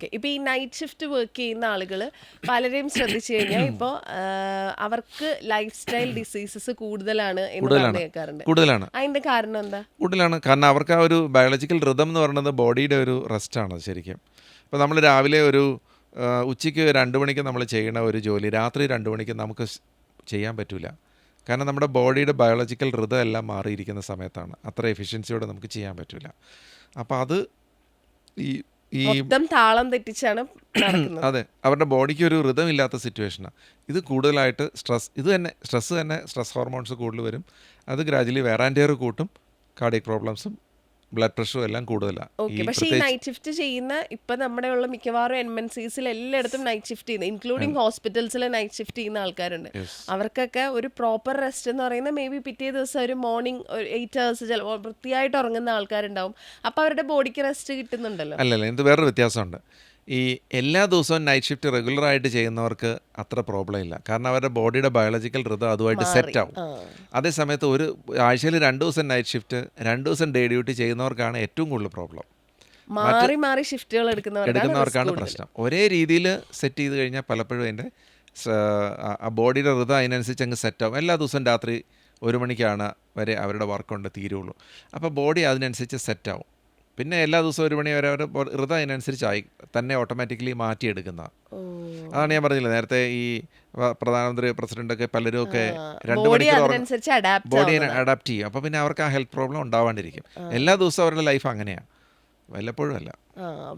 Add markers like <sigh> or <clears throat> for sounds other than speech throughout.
Okay. ഇപ്പൊ ഈ night shift work ചെയ്യുന്ന ആളുകൾ പലരെയും ശ്രദ്ധിച്ചു കഴിഞ്ഞാൽ ഇപ്പോൾ അവർക്ക് ലൈഫ് സ്റ്റൈൽ ഡിസീസസ് കൂടുതലാണ് എന്ന് കൂടുതലാണ്. അതിന്റെ കാരണം എന്താ? കൂടുതലാണ്. കാരണം അവർക്ക് ആ ഒരു ബയോളജിക്കൽ റിതം എന്ന് പറയുന്നത് ബോഡിയുടെ ഒരു റെസ്റ്റ് ആണ് ശരിക്കും. ഇപ്പോൾ നമ്മൾ രാവിലെ ഒരു ഉച്ചയ്ക്ക് രണ്ട് മണിക്ക് നമ്മൾ ചെയ്യുന്ന ഒരു ജോലി രാത്രി രണ്ട് മണിക്ക് നമുക്ക് ചെയ്യാൻ പറ്റില്ല കാരണം നമ്മുടെ ബോഡിയുടെ ബയോളജിക്കൽ റിതം എല്ലാം മാറിയിരിക്കുന്ന സമയത്താണ്. അത്ര എഫിഷ്യൻസിയോടെ നമുക്ക് ചെയ്യാൻ പറ്റില്ല അപ്പോൾ അത് ഈ ഈ മൊത്തം താളം തെറ്റിച്ചാണ് <clears throat> അതെ അവരുടെ ബോഡിക്ക് ഒരു ഋതം ഇല്ലാത്ത സിറ്റുവേഷനാണ് ഇത് കൂടുതലായിട്ട് സ്ട്രെസ് ഇത് തന്നെ സ്ട്രെസ് തന്നെ സ്ട്രെസ് ഹോർമോൺസ് കൂടുതൽ വരും. അത് ഗ്രാജുവലി വേറാന്റെ കൂട്ടും കാർഡിയക് പ്രോബ്ലംസും ബ്ലഡ് പ്രഷറും എല്ലാം കൂടുതലാണ് പക്ഷേ ഈ നൈറ്റ് ഷിഫ്റ്റ് ചെയ്യുന്ന ഇപ്പൊ നമ്മുടെ ഉള്ള മിക്കവാറും എൻ എൻ സിസിൽ എല്ലായിടത്തും നൈറ്റ് ഷിഫ്റ്റ് ചെയ്യുന്ന ഇൻക്ലൂഡിങ് ഹോസ്പിറ്റൽസിൽ നൈറ്റ് ഷിഫ്റ്റ് ചെയ്യുന്ന ആൾക്കാരുണ്ട്. അവർക്കൊക്കെ ഒരു പ്രോപ്പർ റെസ്റ്റ് എന്ന് പറയുന്നത് മേ ബി പിറ്റേ ദിവസം ഒരു മോർണിംഗ് എയ്റ്റ് ഹവേഴ്സ് ചിലപ്പോൾ വൃത്തിയായിട്ട് ഉറങ്ങുന്ന ആൾക്കാരുണ്ടാവും. അപ്പൊ അവരുടെ ബോഡിക്ക് റെസ്റ്റ് കിട്ടുന്നുണ്ടല്ലോ. അല്ലല്ല ഇത് വേറൊരു വ്യത്യാസമുണ്ട്. ഈ എല്ലാ ദിവസവും നൈറ്റ് ഷിഫ്റ്റ് റെഗുലറായിട്ട് ചെയ്യുന്നവർക്ക് അത്ര പ്രോബ്ലം ഇല്ല. കാരണം അവരുടെ ബോഡിയുടെ ബയോളജിക്കൽ ഋതം അതുമായിട്ട് സെറ്റ് ആവും. അതേസമയത്ത് അതേ സമയത്ത് ഒരു ആഴ്ചയിൽ രണ്ട് ദിവസം നൈറ്റ് ഷിഫ്റ്റ് രണ്ട് ദിവസം ഡേ ഡ്യൂട്ടി ചെയ്യുന്നവർക്കാണ് ഏറ്റവും കൂടുതൽ പ്രോബ്ലം മാറി മാറി ഷിഫ്റ്റുകൾ എടുക്കുന്നവർക്കാണ് എടുക്കുന്നവർക്കാണ് പ്രശ്നം. ഒരേ രീതിയിൽ സെറ്റ് ചെയ്ത് കഴിഞ്ഞാൽ പലപ്പോഴും അതിന്റെ ബോഡിയുടെ ഋതം അതിനനുസരിച്ച് അങ്ങ് സെറ്റ് ആവും. എല്ലാ ദിവസവും രാത്രി ഒരു മണിക്കാണ് വരെ അവരുടെ വർക്ക് കൊണ്ട് തീരുള്ളൂ. അപ്പോൾ ബോഡി അതിനനുസരിച്ച് സെറ്റ് ആവും. പിന്നെ എല്ലാ ദിവസവും ഒരു മണി വരെ അവർ ഋതം അതിനനുസരിച്ചായി തന്നെ ഓട്ടോമാറ്റിക്കലി മാറ്റിയെടുക്കുന്നതാണ് ഓ. അതാണ് ഞാൻ പറഞ്ഞില്ല നേരത്തെ ഈ പ്രധാനമന്ത്രി പ്രസിഡന്റ് ഒക്കെ പലരും ഒക്കെ രണ്ട് മണിക്കൂർ ബോഡി അഡാപ്റ്റ് ചെയ്യും. അപ്പോൾ പിന്നെ അവർക്ക് ആ ഹെൽത്ത് പ്രോബ്ലം ഉണ്ടാവാണ്ടിരിക്കും. എല്ലാ ദിവസവും അവരുടെ ലൈഫ് അങ്ങനെയാണ് വല്ലപ്പോഴും അല്ല.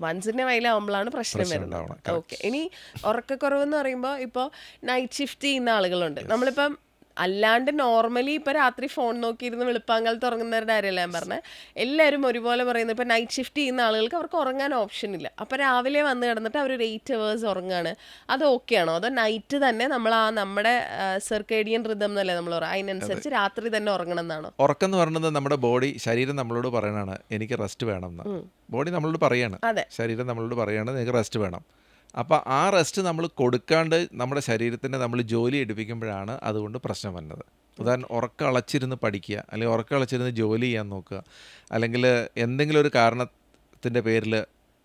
വൺസിന്റെ വയലാവുമ്പോഴാണ് പ്രശ്നം വരുന്നത്. ഓക്കെ ഇനി ഉറക്കക്കുറവ് എന്ന് പറയുമ്പോൾ ഇപ്പോൾ നൈറ്റ് ഷിഫ്റ്റ് ചെയ്യുന്ന ആളുകളുണ്ട്. നമ്മളിപ്പം അല്ലാണ്ട് നോർമലി ഇപ്പൊ രാത്രി ഫോൺ നോക്കിയിരുന്ന് വെളുപ്പാങ്കാലത്ത് ഉറങ്ങുന്നവരുടെ കാര്യമല്ല ഞാൻ പറഞ്ഞത് എല്ലാവരും ഒരുപോലെ പറയുന്നത് ഇപ്പൊ നൈറ്റ് ഷിഫ്റ്റ് ചെയ്യുന്ന ആളുകൾക്ക് അവർക്ക് ഉറങ്ങാൻ ഓപ്ഷൻ ഇല്ല. അപ്പൊ രാവിലെ വന്ന് കിടന്നിട്ട് അവർ ഒരു എയ്റ്റ് അവേഴ്സ് ഉറങ്ങാണ്. അത് ഓക്കെ ആണോ? അതോ നൈറ്റ് തന്നെ നമ്മൾ ആ നമ്മുടെ സെർക്കേഡിയൻ റിതം എന്നല്ലേ നമ്മൾ അതിനനുസരിച്ച് രാത്രി തന്നെ ഉറങ്ങണം എന്നാണോ? ഉറക്കം എന്ന് പറയുന്നത് നമ്മുടെ ബോഡി ശരീരം നമ്മളോട് പറയണതാണ് എനിക്ക് റെസ്റ്റ് വേണം എന്ന്. ബോഡി നമ്മളോട് പറയാണ്. അതെ. ശരീരം നമ്മളോട് പറയാണ് നിനക്ക് റെസ്റ്റ് വേണം. അപ്പോൾ ആ റെസ്റ്റ് നമ്മൾ കൊടുക്കാണ്ട് നമ്മുടെ ശരീരത്തിനെ നമ്മൾ ജോലി എടുപ്പിക്കുമ്പോഴാണ് അതുകൊണ്ട് പ്രശ്നം വരുന്നത് ഉദാഹരണം ഉറക്കം അളച്ചിരുന്ന് പഠിക്കുക അല്ലെങ്കിൽ ഉറക്കം അളച്ചിരുന്ന് ജോലി ചെയ്യാൻ നോക്കുക അല്ലെങ്കിൽ എന്തെങ്കിലും ഒരു കാരണത്തിന്റെ പേരിൽ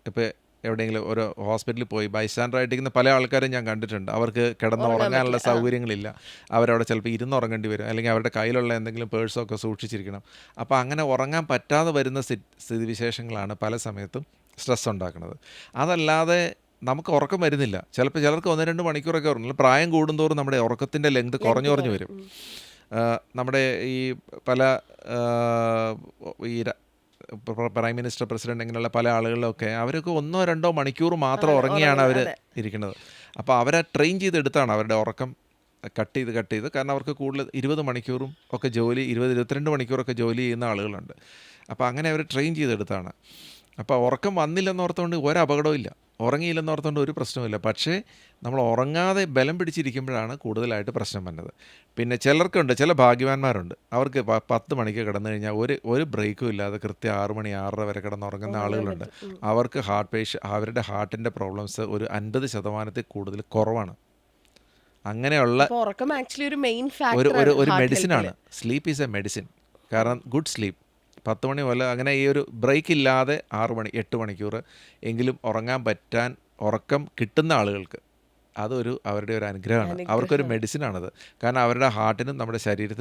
ഇപ്പോൾ എവിടെയെങ്കിലും ഒരു ഹോസ്പിറ്റലിൽ പോയി ബൈസ്റ്റാൻഡറായിട്ടിരിക്കുന്ന പല ആൾക്കാരും ഞാൻ കണ്ടിട്ടുണ്ട്. അവർക്ക് കിടന്ന് ഉറങ്ങാനുള്ള സൗകര്യങ്ങളില്ല. അവരവിടെ ചിലപ്പോൾ ഇരുന്ന് ഉറങ്ങേണ്ടി വരും അല്ലെങ്കിൽ അവരുടെ കയ്യിലുള്ള എന്തെങ്കിലും പേഴ്സൊക്കെ സൂക്ഷിച്ചിരിക്കണം. അപ്പോൾ അങ്ങനെ ഉറങ്ങാൻ പറ്റാതെ വരുന്ന സ്ഥി- സ്ഥിതിവിശേഷങ്ങളാണ് പല സമയത്തും സ്ട്രെസ് ഉണ്ടാക്കുന്നത്. അതല്ലാതെ നമുക്ക് ഉറക്കം വരുന്നില്ല. ചിലപ്പോൾ ചിലർക്ക് ഒന്ന് രണ്ട് മണിക്കൂറൊക്കെ ഉറങ്ങില്ല പ്രായം കൂടുന്തോറും നമ്മുടെ ഉറക്കത്തിന്റെ ലെങ്ത് കുറഞ്ഞു കുറഞ്ഞു വരും. നമ്മുടെ ഈ പല ഈ പ്രൈം മിനിസ്റ്റർ പ്രസിഡന്റ് ഇങ്ങനെയുള്ള പല ആളുകളിലൊക്കെ അവരൊക്കെ ഒന്നോ രണ്ടോ മണിക്കൂർ മാത്രം ഉറങ്ങിയാണ് അവർ ഇരിക്കുന്നത്. അപ്പോൾ അവരെ ട്രെയിൻ ചെയ്തെടുത്താണ് അവരുടെ ഉറക്കം കട്ട് ചെയ്ത് കട്ട് ചെയ്ത്. കാരണം അവർക്ക് കൂടുതൽ ഇരുപത് മണിക്കൂറും ഒക്കെ ജോലി ഇരുപത് ഇരുപത്തിരണ്ട് മണിക്കൂറൊക്കെ ജോലി ചെയ്യുന്ന ആളുകളുണ്ട്. അപ്പോൾ അങ്ങനെ അവർ ട്രെയിൻ ചെയ്തെടുത്താണ്. അപ്പോൾ ഉറക്കം വന്നില്ലെന്ന് ഓർത്തുകൊണ്ട് ഒരു അപകടവും ഇല്ല. ഉറങ്ങിയില്ലെന്ന് ഓർത്തുകൊണ്ട് ഒരു പ്രശ്നവുമില്ല. പക്ഷേ നമ്മൾ ഉറങ്ങാതെ ബലം പിടിച്ചിരിക്കുമ്പോഴാണ് കൂടുതലായിട്ട് പ്രശ്നം വന്നത്. പിന്നെ ചിലർക്കുണ്ട് ചില ഭാഗ്യവാന്മാരുണ്ട്. അവർക്ക് പത്ത് മണിക്ക് കിടന്നു കഴിഞ്ഞാൽ ഒരു ഒരു ബ്രേക്കും ഇല്ലാതെ കൃത്യം ആറ് മണി ആറര വരെ കിടന്നുറങ്ങുന്ന ആളുകളുണ്ട്. അവർക്ക് ഹാർട്ട് പേഷ്യ അവരുടെ ഹാർട്ടിന്റെ പ്രോബ്ലംസ് ഒരു അൻപത് ശതമാനത്തിൽ കൂടുതൽ കുറവാണ്. അങ്ങനെയുള്ള ഒരു ഒരു മെഡിസിൻ ആണ് സ്ലീപ്പ് ഈസ് എ മെഡിസിൻ. കാരണം ഗുഡ് സ്ലീപ്പ്. പത്ത് മണി മുതൽ അങ്ങനെ ഈ ഒരു ബ്രേക്ക് ഇല്ലാതെ ആറ് മണി എട്ട് മണിക്കൂർ എങ്കിലും ഉറങ്ങാൻ പറ്റാൻ ഉറക്കം കിട്ടുന്ന ആളുകൾക്ക് അതൊരു അവരുടെ ഒരു അനുഗ്രഹമാണ്. അവർക്കൊരു മെഡിസിൻ ആണത്. കാരണം അവരുടെ ഹാർട്ടിനും നമ്മുടെ ശരീരത്തിനും